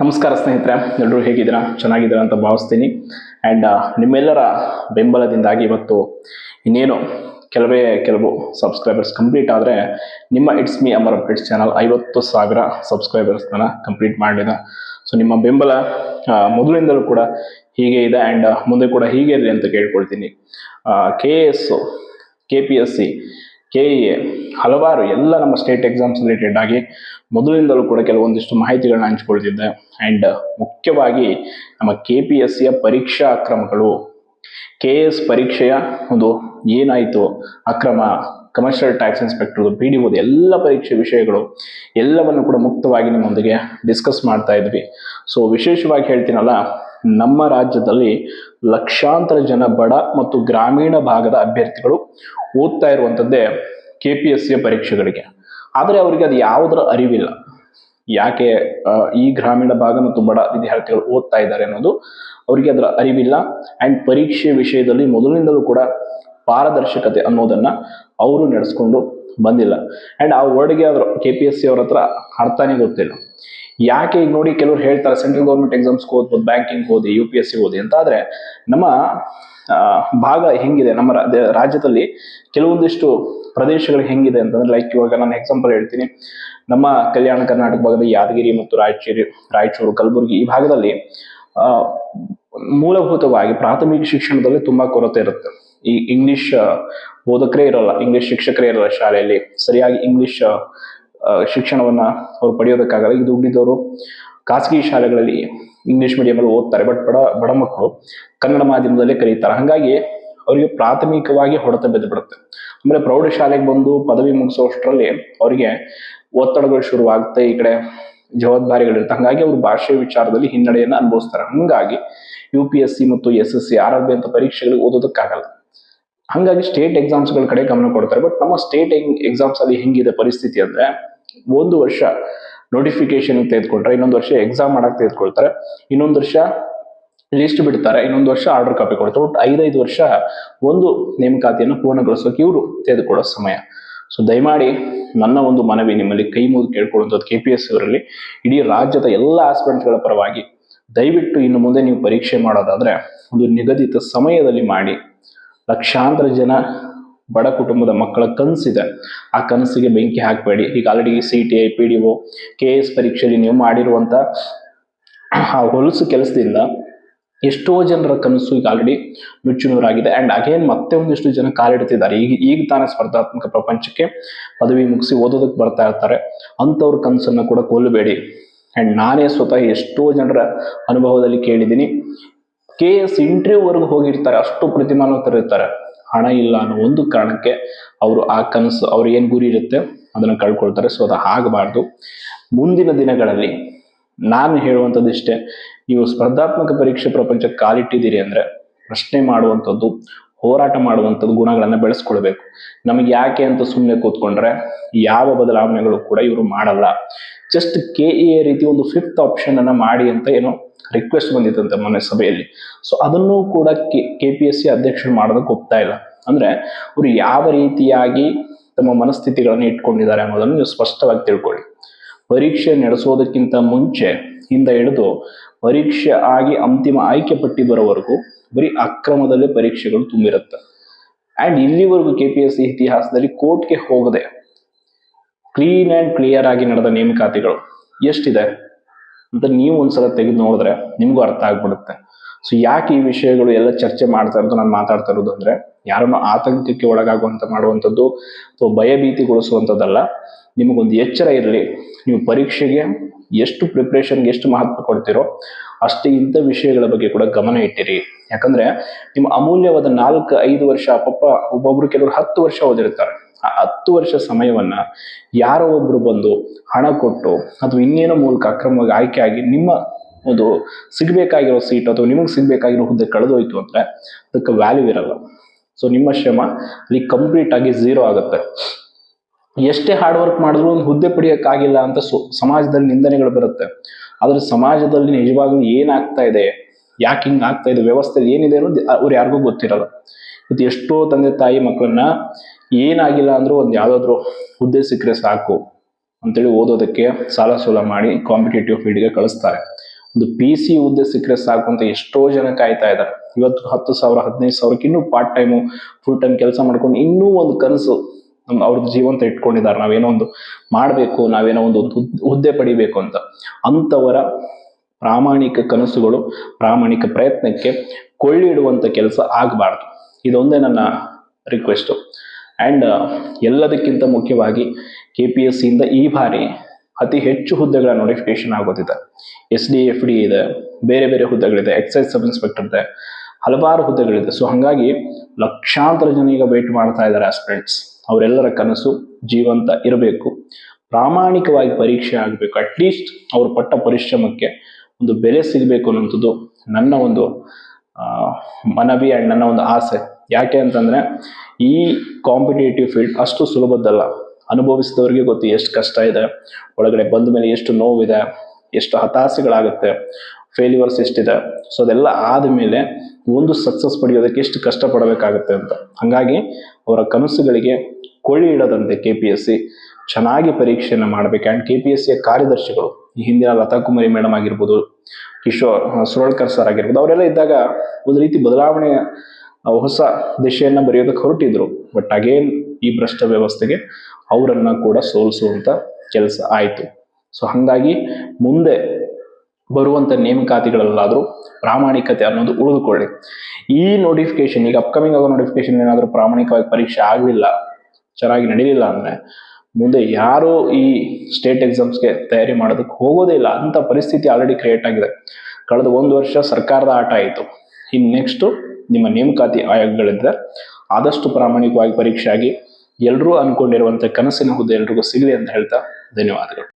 ನಮಸ್ಕಾರ ಸ್ನೇಹಿತರೆ ಎಲ್ಲರೂ ಹೇಗಿದ್ದೀರಾ? ಚೆನ್ನಾಗಿದ್ದೀರಾ ಅಂತ ಭಾವಿಸ್ತೀನಿ. ಆ್ಯಂಡ್ ನಿಮ್ಮೆಲ್ಲರ ಬೆಂಬಲದಿಂದಾಗಿ ಇವತ್ತು ಇನ್ನೇನು ಕೆಲವೇ ಕೆಲವು ಸಬ್ಸ್ಕ್ರೈಬರ್ಸ್ ಕಂಪ್ಲೀಟ್ ಆದರೆ ನಿಮ್ಮ it's me Amar updates channel ಐವತ್ತು ಸಾವಿರ ಸಬ್ಸ್ಕ್ರೈಬರ್ಸ್ನ ಕಂಪ್ಲೀಟ್ ಮಾಡಿದೆ ಸೊ ನಿಮ್ಮ ಬೆಂಬಲ ಮೊದಲಿಂದಲೂ ಕೂಡ ಹೀಗೆ ಇದೆ ಆ್ಯಂಡ್ ಮುಂದೆ ಕೂಡ ಹೀಗೆ ಇರಲಿ ಅಂತ ಕೇಳ್ಕೊಳ್ತೀನಿ. K S K P S C K A ಹಲವಾರು ಎಲ್ಲ ನಮ್ಮ ಸ್ಟೇಟ್ ಎಕ್ಸಾಮ್ಸ್ ರಿಲೇಟೆಡ್ ಆಗಿ ಮೊದಲಿಂದಲೂ ಕೂಡ ಕೆಲವೊಂದಿಷ್ಟು ಮಾಹಿತಿಗಳನ್ನ ಹಂಚಿಕೊಳ್ತಿದ್ದೆ. ಆ್ಯಂಡ್ ಮುಖ್ಯವಾಗಿ ನಮ್ಮ ಕೆ ಪಿ ಎಸ್ ಸಿಯ ಪರೀಕ್ಷಾ ಅಕ್ರಮಗಳು. ಕೆ ಎಸ್ ಪರೀಕ್ಷೆಯ ಒಂದು ಏನಾಯಿತು? ಅಕ್ರಮ commercial tax inspector P D ಓದು ಎಲ್ಲ ಪರೀಕ್ಷೆ ವಿಷಯಗಳು ಎಲ್ಲವನ್ನು ಕೂಡ ಮುಕ್ತವಾಗಿ ನಿಮ್ಮೊಂದಿಗೆ ಡಿಸ್ಕಸ್ ಮಾಡ್ತಾ ಇದ್ವಿ. ಸೊ ವಿಶೇಷವಾಗಿ ಹೇಳ್ತೀನಲ್ಲ, ನಮ್ಮ ರಾಜ್ಯದಲ್ಲಿ ಲಕ್ಷಾಂತರ ಜನ ಬಡ ಮತ್ತು ಗ್ರಾಮೀಣ ಭಾಗದ ಅಭ್ಯರ್ಥಿಗಳು ಓದ್ತಾ ಇರುವಂಥದ್ದೇ ಕೆ ಪಿ ಎಸ್ ಸಿಯ ಪರೀಕ್ಷೆಗಳಿಗೆ. ಆದರೆ ಅವರಿಗೆ ಅದು ಯಾವುದರ ಅರಿವಿಲ್ಲ. ಯಾಕೆ ಈ ಗ್ರಾಮೀಣ ಭಾಗ ಮತ್ತು ಬಡ ವಿದ್ಯಾರ್ಥಿಗಳು ಓದ್ತಾ ಇದ್ದಾರೆ ಅನ್ನೋದು ಅವರಿಗೆ ಅದರ ಅರಿವಿಲ್ಲ. ಆ್ಯಂಡ್ ಪರೀಕ್ಷೆ ವಿಷಯದಲ್ಲಿ ಮೊದಲಿನಿಂದಲೂ ಕೂಡ ಪಾರದರ್ಶಕತೆ ಅನ್ನೋದನ್ನು ಅವರು ನಡೆಸ್ಕೊಂಡು ಬಂದಿಲ್ಲ. ಆ್ಯಂಡ್ ಆ ವರ್ಡ್ಗೆ ಅದರ ಕೆ ಪಿ ಎಸ್ ಸಿ ಅವ್ರ ಹತ್ರ ಅರ್ಥನೇ ಗೊತ್ತಿಲ್ಲ. ಯಾಕೆ ಈಗ ನೋಡಿ ಕೆಲವರು ಹೇಳ್ತಾರೆ ಸೆಂಟ್ರಲ್ ಗೌರ್ಮೆಂಟ್ ಎಕ್ಸಾಮ್ಸ್ಗೆ ಓದ್ಬೋದು ಬ್ಯಾಂಕಿಂಗ್ ಓದಿ ಯು ಪಿ ಎಸ್ ಸಿ ಓದಿ ಅಂತ ಆದರೆ ನಮ್ಮ ಭಾಗ ಹೆಂಗಿದೆ ನಮ್ಮ ರಾಜ್ಯದಲ್ಲಿ ಕೆಲವೊಂದಿಷ್ಟು ಪ್ರದೇಶಗಳು ಹೆಂಗಿದೆ ಅಂತಂದ್ರೆ ಲೈಕ್ ಇವಾಗ ನಾನು ಎಕ್ಸಾಂಪಲ್ ಹೇಳ್ತೀನಿ. ನಮ್ಮ ಕಲ್ಯಾಣ ಕರ್ನಾಟಕ ಭಾಗದ ಯಾದಗಿರಿ ಮತ್ತು ರಾಯಚೂರು ರಾಯಚೂರು, ಕಲಬುರಗಿ ಈ ಭಾಗದಲ್ಲಿ ಮೂಲಭೂತವಾಗಿ ಪ್ರಾಥಮಿಕ ಶಿಕ್ಷಣದಲ್ಲಿ ತುಂಬಾ ಕೊರತೆ ಇರುತ್ತೆ. ಈ ಇಂಗ್ಲಿಷ್ ಬೋಧಕರೇ ಇರಲ್ಲ ಇಂಗ್ಲಿಷ್ ಶಿಕ್ಷಕರೇ ಇರಲ್ಲ ಶಾಲೆಯಲ್ಲಿ. ಸರಿಯಾಗಿ ಇಂಗ್ಲಿಷ್ ಶಿಕ್ಷಣವನ್ನ ಅವ್ರು ಪಡೆಯೋದಕ್ಕಾಗಲ್ಲ. ಇದು ದುಡ್ಡಿದ್ದವರು ಖಾಸಗಿ ಶಾಲೆಗಳಲ್ಲಿ ಇಂಗ್ಲಿಷ್ ಮೀಡಿಯಮಲ್ಲಿ ಓದ್ತಾರೆ ಬಟ್ ಬಡ ಬಡ ಮಕ್ಕಳು ಕನ್ನಡ ಮಾಧ್ಯಮದಲ್ಲೇ ಕಲಿತಾರೆ. ಹಾಗಾಗಿ ಅವರಿಗೆ ಪ್ರಾಥಮಿಕವಾಗಿ ಹೊಡೆತ ಬಿದ್ದು ಬಿಡುತ್ತೆ. ಅಂದ್ರೆ ಪ್ರೌಢಶಾಲೆಗೆ ಬಂದು ಪದವಿ ಮುಗಿಸೋಷ್ಟರಲ್ಲಿ ಅವರಿಗೆ ಒತ್ತಡಗಳು ಶುರುವಾಗುತ್ತೆ, ಈ ಕಡೆ ಜವಾಬ್ದಾರಿಗಳಿರುತ್ತೆ. ಹಾಗಾಗಿ ಅವರು ಭಾಷೆ ವಿಚಾರದಲ್ಲಿ ಹಿನ್ನಡೆಯನ್ನು ಅನುಭವಿಸ್ತಾರೆ. ಹಂಗಾಗಿ ಯು ಪಿ ಎಸ್ ಸಿ ಮತ್ತು S S C R R B ಅಂತ ಪರೀಕ್ಷೆಗಳಿಗೆ ಓದೋದಕ್ಕಾಗಲ್ಲ. ಹಂಗಾಗಿ ಸ್ಟೇಟ್ ಎಕ್ಸಾಮ್ಸ್ಗಳ ಕಡೆ ಗಮನ ಕೊಡ್ತಾರೆ. ಬಟ್ ನಮ್ಮ ಸ್ಟೇಟ್ ಎಕ್ಸಾಮ್ಸ್ ಅಲ್ಲಿ ಹೆಂಗಿದೆ ಪರಿಸ್ಥಿತಿ ಅಂದ್ರೆ, ಒಂದು ವರ್ಷ ನೋಟಿಫಿಕೇಶನ್ ತೆಗೆದುಕೊಂಡ್ರೆ ಇನ್ನೊಂದು ವರ್ಷ ಎಕ್ಸಾಮ್ ಮಾಡಕ್ ತೆಗೆದುಕೊಳ್ತಾರೆ. ಇನ್ನೊಂದು ವರ್ಷ ಲಿಸ್ಟ್ ಬಿಡ್ತಾರೆ, ಇನ್ನೊಂದು ವರ್ಷ ಆರ್ಡರ್ ಕಾಪಿ ಕೊಡ್ತಾರೆ. ಒಟ್ಟು ಐದೈದು ವರ್ಷ ಒಂದು ನೇಮಕಾತಿಯನ್ನು ಪೂರ್ಣಗೊಳಿಸೋಕೆ ಇವರು ತೆಗೆದುಕೊಳ್ಳೋ ಸಮಯ. ಸೊ ದಯಮಾಡಿ ನನ್ನ ಒಂದು ಮನವಿ, ನಿಮ್ಮಲ್ಲಿ ಕೈ ಮುಗಿದು ಕೇಳ್ಕೊಳ್ಳುವಂಥದ್ದು ಕೆ ಪಿ ಎಸ್ ಅವರಲ್ಲಿ. ಇಡೀ ರಾಜ್ಯದ ಎಲ್ಲ ಆಸ್ಪೆಂಟ್ಗಳ ಪರವಾಗಿ ದಯವಿಟ್ಟು ಇನ್ನು ಮುಂದೆ ನೀವು ಪರೀಕ್ಷೆ ಮಾಡೋದಾದ್ರೆ ಒಂದು ನಿಗದಿತ ಸಮಯದಲ್ಲಿ ಮಾಡಿ. ಲಕ್ಷಾಂತರ ಜನ ಬಡ ಕುಟುಂಬದ ಮಕ್ಕಳ ಕನಸಿದೆ. ಆ ಕನಸಿಗೆ ಬೆಂಕಿ ಹಾಕಬೇಡಿ. ಈಗ already C T I P D O K S ಪರೀಕ್ಷೆಯಲ್ಲಿ ನೀವು ಮಾಡಿರುವಂಥ ಆ ಹೊಲಸು ಕೆಲಸದಿಂದ ಎಷ್ಟೋ ಜನರ ಕನಸು ಈಗ ಆಲ್ರೆಡಿ ನುಚ್ಚುನೂರಾಗಿದೆ ಅಂಡ್ ಅಗೇನ್ ಮತ್ತೆ ಒಂದಿಷ್ಟು ಜನ ಕಾಲಿಡ್ತಿದ್ದಾರೆ ಈಗ ಈಗ ತಾನೇ ಸ್ಪರ್ಧಾತ್ಮಕ ಪ್ರಪಂಚಕ್ಕೆ ಪದವಿ ಮುಗಿಸಿ ಓದೋದಕ್ಕೆ ಬರ್ತಾ ಇರ್ತಾರೆ. ಅಂಥವ್ರ ಕನಸನ್ನು ಕೂಡ ಕೊಲ್ಲಬೇಡಿ. ಅಂಡ್ ನಾನೇ ಸ್ವತಃ ಎಷ್ಟೋ ಜನರ ಅನುಭವದಲ್ಲಿ ಕೇಳಿದ್ದೀನಿ. ಕೆ ಎಸ್ ಇಂಟರ್ವ್ಯೂವರೆಗೂ ಹೋಗಿರ್ತಾರೆ. ಅಷ್ಟು ಪ್ರತಿಮಾನತರಿರ್ತಾರೆ ಹಣ ಇಲ್ಲ ಅನ್ನೋ ಒಂದು ಕಾರಣಕ್ಕೆ ಅವರು ಆ ಕನಸು, ಅವ್ರ ಏನು ಗುರಿ ಇರುತ್ತೆ ಅದನ್ನು ಕಳ್ಕೊಳ್ತಾರೆ. ಸೊ ಅದು ಆಗಬಾರ್ದು. ಮುಂದಿನ ದಿನಗಳಲ್ಲಿ ನಾನು ಹೇಳುವಂಥದ್ದು ಇಷ್ಟೇ, ನೀವು ಸ್ಪರ್ಧಾತ್ಮಕ ಪರೀಕ್ಷೆ ಪ್ರಪಂಚ ಕಾಲಿಟ್ಟಿದ್ದೀರಿ ಅಂದರೆ ಪ್ರಶ್ನೆ ಮಾಡುವಂಥದ್ದು, ಹೋರಾಟ ಮಾಡುವಂಥದ್ದು ಗುಣಗಳನ್ನು ಬೆಳೆಸ್ಕೊಳ್ಬೇಕು. ನಮಗೆ ಯಾಕೆ ಅಂತ ಸುಮ್ಮನೆ ಕೂತ್ಕೊಂಡ್ರೆ ಯಾವ ಬದಲಾವಣೆಗಳು ಕೂಡ ಇವರು ಮಾಡಲ್ಲ. ಜಸ್ಟ್ ಕೆ ಎ ರೀತಿ ಒಂದು ಫಿಫ್ತ್ ಆಪ್ಷನ್ ಅನ್ನ ಮಾಡಿ ಅಂತ ಏನೋ ರಿಕ್ವೆಸ್ಟ್ ಬಂದಿತ್ತಂತೆ ಮೊನ್ನೆ ಸಭೆಯಲ್ಲಿ. ಸೊ ಅದನ್ನು ಕೂಡ ಕೆ ಪಿ ಎಸ್ ಸಿ ಅಧ್ಯಕ್ಷರು ಮಾಡೋದಕ್ಕೆ ಒಪ್ತಾ ಇಲ್ಲ. ಅಂದ್ರೆ, ಅವರು ಯಾವ ರೀತಿಯಾಗಿ ತಮ್ಮ ಮನಸ್ಥಿತಿಗಳನ್ನು ಇಟ್ಕೊಂಡಿದ್ದಾರೆ ಅನ್ನೋದನ್ನು ನೀವು ಸ್ಪಷ್ಟವಾಗಿ ತಿಳ್ಕೊಳ್ಳಿ. ಪರೀಕ್ಷೆ ನಡೆಸೋದಕ್ಕಿಂತ ಮುಂಚೆ ಹಿಂದೆ ಹಿಡಿದು ಪರೀಕ್ಷೆ ಆಗಿ ಅಂತಿಮ ಆಯ್ಕೆ ಪಟ್ಟಿ ಬರೋವರೆಗೂ ಬರೀ ಅಕ್ರಮದಲ್ಲೇ ಪರೀಕ್ಷೆಗಳು ತುಂಬಿರುತ್ತೆ. ಆ್ಯಂಡ್ ಇಲ್ಲಿವರೆಗೂ ಕೆ ಪಿ ಎಸ್ ಸಿ ಇತಿಹಾಸದಲ್ಲಿ ಕೋರ್ಟ್ಗೆ ಹೋಗದೆ ಕ್ಲೀನ್ ಆ್ಯಂಡ್ ಕ್ಲಿಯರ್ ಆಗಿ ನಡೆದ ನೇಮಕಾತಿಗಳು ಎಷ್ಟಿದೆ? ಅಂತ ನೀವು ಒಂದ್ಸಲ ತೆಗೆದು ನೋಡಿದ್ರೆ ನಿಮಗೂ ಅರ್ಥ ಆಗ್ಬಿಡುತ್ತೆ. ಸೊ ಯಾಕೆ ಈ ವಿಷಯಗಳು ಎಲ್ಲ ಚರ್ಚೆ ಮಾಡ್ತಾ ಇರೋದು, ನಾನು ಮಾತಾಡ್ತಾ ಇರೋದು ಅಂದ್ರೆ, ಯಾರನ್ನು ಆತಂಕಕ್ಕೆ ಒಳಗಾಗುವಂತ ಮಾಡುವಂಥದ್ದು ಅಥವಾ ಭಯಭೀತಿಗೊಳಿಸುವಂಥದ್ದಲ್ಲ ನಿಮಗೊಂದು ಎಚ್ಚರ ಇರಲಿ. ನೀವು ಪರೀಕ್ಷೆಗೆ ಎಷ್ಟು ಪ್ರಿಪ್ರೇಷನ್ಗೆ ಎಷ್ಟು ಮಹತ್ವ ಕೊಡ್ತೀರೋ ಅಷ್ಟೇ ಇಂಥ ವಿಷಯಗಳ ಬಗ್ಗೆ ಕೂಡ ಗಮನ ಇಟ್ಟಿರಿ. ಯಾಕಂದ್ರೆ, ನಿಮ್ಮ ಅಮೂಲ್ಯವಾದ ನಾಲ್ಕು, ಐದು ವರ್ಷ ಪಾಪ ಒಬ್ಬೊಬ್ರು ಕೆಲವರು ಹತ್ತು ವರ್ಷ ಓದಿರ್ತಾರೆ. ಆ ಹತ್ತು ವರ್ಷ ಸಮಯವನ್ನ ಯಾರೋ ಒಬ್ರು ಬಂದು ಹಣ ಕೊಟ್ಟು ಅಥವಾ ಇನ್ನೇನೋ ಮೂಲಕ ಅಕ್ರಮವಾಗಿ ಆಯ್ಕೆ ಆಗಿ ನಿಮ್ಮ ಒಂದು ಸಿಗ್ಬೇಕಾಗಿರೋ ಸೀಟ್ ಅಥವಾ ನಿಮಗೆ ಸಿಗ್ಬೇಕಾಗಿರೋ ಹುದ್ದೆ ಕಳೆದೋಯ್ತು ಅಂದ್ರೆ ಅದಕ್ಕೆ ವ್ಯಾಲ್ಯೂ ಇರಲ್ಲ. ಸೊ ನಿಮ್ಮ ಶ್ರಮ ಅಲ್ಲಿ ಕಂಪ್ಲೀಟ್ ಆಗಿ ಝೀರೋ ಆಗುತ್ತೆ. ಎಷ್ಟೇ ಹಾರ್ಡ್ ವರ್ಕ್ ಮಾಡಿದ್ರು ಒಂದು ಹುದ್ದೆ ಪಡೆಯೋಕ್ಕಾಗಿಲ್ಲ ಅಂತ ಸಮಾಜದಲ್ಲಿ ನಿಂದನೆಗಳು ಬರುತ್ತೆ. ಆದ್ರೆ ಸಮಾಜದಲ್ಲಿ ನಿಜವಾಗ್ಲೂ ಏನಾಗ್ತಾ ಇದೆ, ಯಾಕೆ ಹಿಂಗ್ ಆಗ್ತಾ ಇದೆ ವ್ಯವಸ್ಥೆ ಏನಿದೆ ಅನ್ನೋದು ಅವ್ರು ಯಾರಿಗೂ ಗೊತ್ತಿರಲ್ಲ. ಇವತ್ತು ಎಷ್ಟೋ ತಂದೆ ತಾಯಿ ಮಕ್ಕಳನ್ನ ಏನಾಗಿಲ್ಲ ಅಂದರೂ ಒಂದು ಯಾವ್ದಾದ್ರು ಹುದ್ದೆ ಸಿಕ್ಕರೆ ಸಾಕು ಅಂತೇಳಿ ಓದೋದಕ್ಕೆ ಸಾಲ ಸೂಲ ಮಾಡಿ ಕಾಂಪಿಟೇಟಿವ್ ಫೀಲ್ಡ್ಗೆ ಕಳಿಸ್ತಾರೆ. ಒಂದು ಪಿ ಸಿ ಹುದ್ದೆ ಸಿಕ್ಕರೆ ಸಾಕು ಅಂತ ಎಷ್ಟೋ ಜನ ಕಾಯ್ತಾ ಇದ್ದಾರೆ ಇವತ್ತು ಹತ್ತು ಸಾವಿರ, ಹದಿನೈದು ಸಾವಿರಕ್ಕೆ ಇನ್ನೂ ಪಾರ್ಟ್ ಟೈಮು ಫುಲ್ ಟೈಮ್ ಕೆಲಸ ಮಾಡ್ಕೊಂಡು ಇನ್ನೂ ಒಂದು ಕನಸು ನಮ್ಮ ಅವ್ರದ್ದು ಜೀವಂತ ಇಟ್ಕೊಂಡಿದ್ದಾರೆ. ನಾವೇನೋ ಒಂದು ಮಾಡಬೇಕು, ನಾವೇನೋ ಒಂದು ಹುದ್- ಹುದ್ದೆ ಪಡಿಬೇಕು ಅಂತ. ಅಂಥವರ ಪ್ರಾಮಾಣಿಕ ಕನಸುಗಳು, ಪ್ರಾಮಾಣಿಕ ಪ್ರಯತ್ನಕ್ಕೆ ಕೊಳ್ಳಿಡುವಂಥ ಕೆಲಸ ಆಗಬಾರ್ದು. ಇದೊಂದೇ ನನ್ನ ರಿಕ್ವೆಸ್ಟು ಆ್ಯಂಡ್ ಎಲ್ಲದಕ್ಕಿಂತ ಮುಖ್ಯವಾಗಿ ಕೆ ಪಿ ಎಸ್ ಸಿಯಿಂದ ಈ ಬಾರಿ ಅತಿ ಹೆಚ್ಚು ಹುದ್ದೆಗಳ ನೋಟಿಫಿಕೇಶನ್ ಆಗೋದಿದೆ. ಎಸ್ ಡಿ ಎಫ್ ಡಿ ಇದೆ, ಬೇರೆ ಬೇರೆ ಹುದ್ದೆಗಳಿದೆ ಎಕ್ಸೈಸ್ ಸಬ್ ಇನ್ಸ್ಪೆಕ್ಟರ್ ಇದೆ, ಹಲವಾರು ಹುದ್ದೆಗಳಿದೆ. ಸೊ ಹಾಗಾಗಿ ಲಕ್ಷಾಂತರ ಜನ ಈಗ ವೇಟ್ ಮಾಡ್ತಾ ಇದ್ದಾರೆ ಆಸ್ಪಿರೆಂಟ್ಸ್ ಅವರೆಲ್ಲರ ಕನಸು ಜೀವಂತ ಇರಬೇಕು. ಪ್ರಾಮಾಣಿಕವಾಗಿ ಪರೀಕ್ಷೆ ಆಗಬೇಕು. ಅಟ್ಲೀಸ್ಟ್ ಅವರು ಪಟ್ಟ ಪರಿಶ್ರಮಕ್ಕೆ ಒಂದು ಬೆಲೆ ಸಿಗಬೇಕು ಅನ್ನೋಂಥದ್ದು ನನ್ನ ಒಂದು ಮನವಿ ಆ್ಯಂಡ್ ನನ್ನ ಒಂದು ಆಸೆ. ಯಾಕೆ ಅಂತಂದರೆ ಈ ಕಾಂಪಿಟೇಟಿವ್ ಫೀಲ್ಡ್ ಅಷ್ಟು ಸುಲಭದ್ದಲ್ಲ. ಅನುಭವಿಸಿದವ್ರಿಗೆ ಗೊತ್ತು ಎಷ್ಟು ಕಷ್ಟ ಇದೆ, ಒಳಗಡೆ ಬಂದ ಮೇಲೆ ಎಷ್ಟು ನೋವಿದೆ, ಎಷ್ಟು ಹತಾಸೆಗಳಾಗುತ್ತೆ ಫೇಲ್ಯೂರ್ಸ್ ಎಷ್ಟಿದೆ. ಸೊ ಅದೆಲ್ಲ ಆದಮೇಲೆ ಒಂದು ಸಕ್ಸಸ್ ಪಡೆಯೋದಕ್ಕೆ ಎಷ್ಟು ಕಷ್ಟಪಡಬೇಕಾಗುತ್ತೆ ಅಂತ. ಹಾಗಾಗಿ ಅವರ ಕನಸುಗಳಿಗೆ ಕೊಳ್ಳಿ ಇಡದಂತೆ ಕೆ ಪಿ ಎಸ್ ಸಿ ಚೆನ್ನಾಗಿ ಪರೀಕ್ಷೆಯನ್ನು ಮಾಡಬೇಕು. ಆ್ಯಂಡ್ ಕೆ ಪಿ ಎಸ್ ಸಿಯ ಕಾರ್ಯದರ್ಶಿಗಳು, ಈ ಹಿಂದಿನ ಲತಾ ಕುಮಾರಿ ಮೇಡಮ್ ಆಗಿರ್ಬೋದು, ಕಿಶೋರ್, ಸುರಳ್ಕರ್ ಸರ್ ಆಗಿರ್ಬೋದು, ಅವರೆಲ್ಲ ಇದ್ದಾಗ ಒಂದು ರೀತಿ ಬದಲಾವಣೆ ಹೊಸ ದಿಶೆಯನ್ನು ಬರೆಯೋದಕ್ಕೆ ಹೊರಟಿದ್ರು. ಬಟ್ ಅಗೇನ್ ಈ ಭ್ರಷ್ಟ ವ್ಯವಸ್ಥೆಗೆ ಅವರನ್ನ ಕೂಡ ಸೋಲಿಸುವಂತ ಕೆಲಸ ಆಯಿತು. ಸೊ ಹಾಗಾಗಿ ಮುಂದೆ ಬರುವಂತ ನೇಮಕಾತಿಗಳಲ್ಲಾದರೂ ಪ್ರಾಮಾಣಿಕತೆ ಅನ್ನೋದು ಉಳಿದುಕೊಳ್ಳಿ. ಈ ನೋಟಿಫಿಕೇಶನ್ ಈಗ ಅಪ್ಕಮಿಂಗ್ ಆಗೋ ನೋಟಿಫಿಕೇಶನ್ ಏನಾದರೂ ಪ್ರಾಮಾಣಿಕವಾಗಿ ಪರೀಕ್ಷೆ ಆಗಲಿಲ್ಲ, ಚೆನ್ನಾಗಿ ನಡೀಲಿಲ್ಲ ಅಂದ್ರೆ ಮುಂದೆ ಯಾರು ಈ ಸ್ಟೇಟ್ ಎಕ್ಸಾಮ್ಸ್ಗೆ ತಯಾರಿ ಮಾಡೋದಕ್ಕೆ ಹೋಗೋದೇ ಇಲ್ಲ. ಅಂತ ಪರಿಸ್ಥಿತಿ ಆಲ್ರೆಡಿ ಕ್ರಿಯೇಟ್ ಆಗಿದೆ. ಕಳೆದ ಒಂದು ವರ್ಷ ಸರ್ಕಾರದ ಆಟ ಆಯಿತು. ಇನ್ನು ನೆಕ್ಸ್ಟು ನಿಮ್ಮ ನೇಮಕಾತಿ ಆಯೋಗಗಳಿದ್ರೆ ಆದಷ್ಟು ಪ್ರಾಮಾಣಿಕವಾಗಿ ಪರೀಕ್ಷೆ ಆಗಿ ಎಲ್ಲರೂ ಅನ್ಕೊಂಡಿರುವಂಥ ಕನಸಿನ ಹುದ್ದೆ ಎಲ್ರಿಗೂ ಸಿಗಲಿ ಅಂತ ಹೇಳ್ತಾ ಧನ್ಯವಾದಗಳು.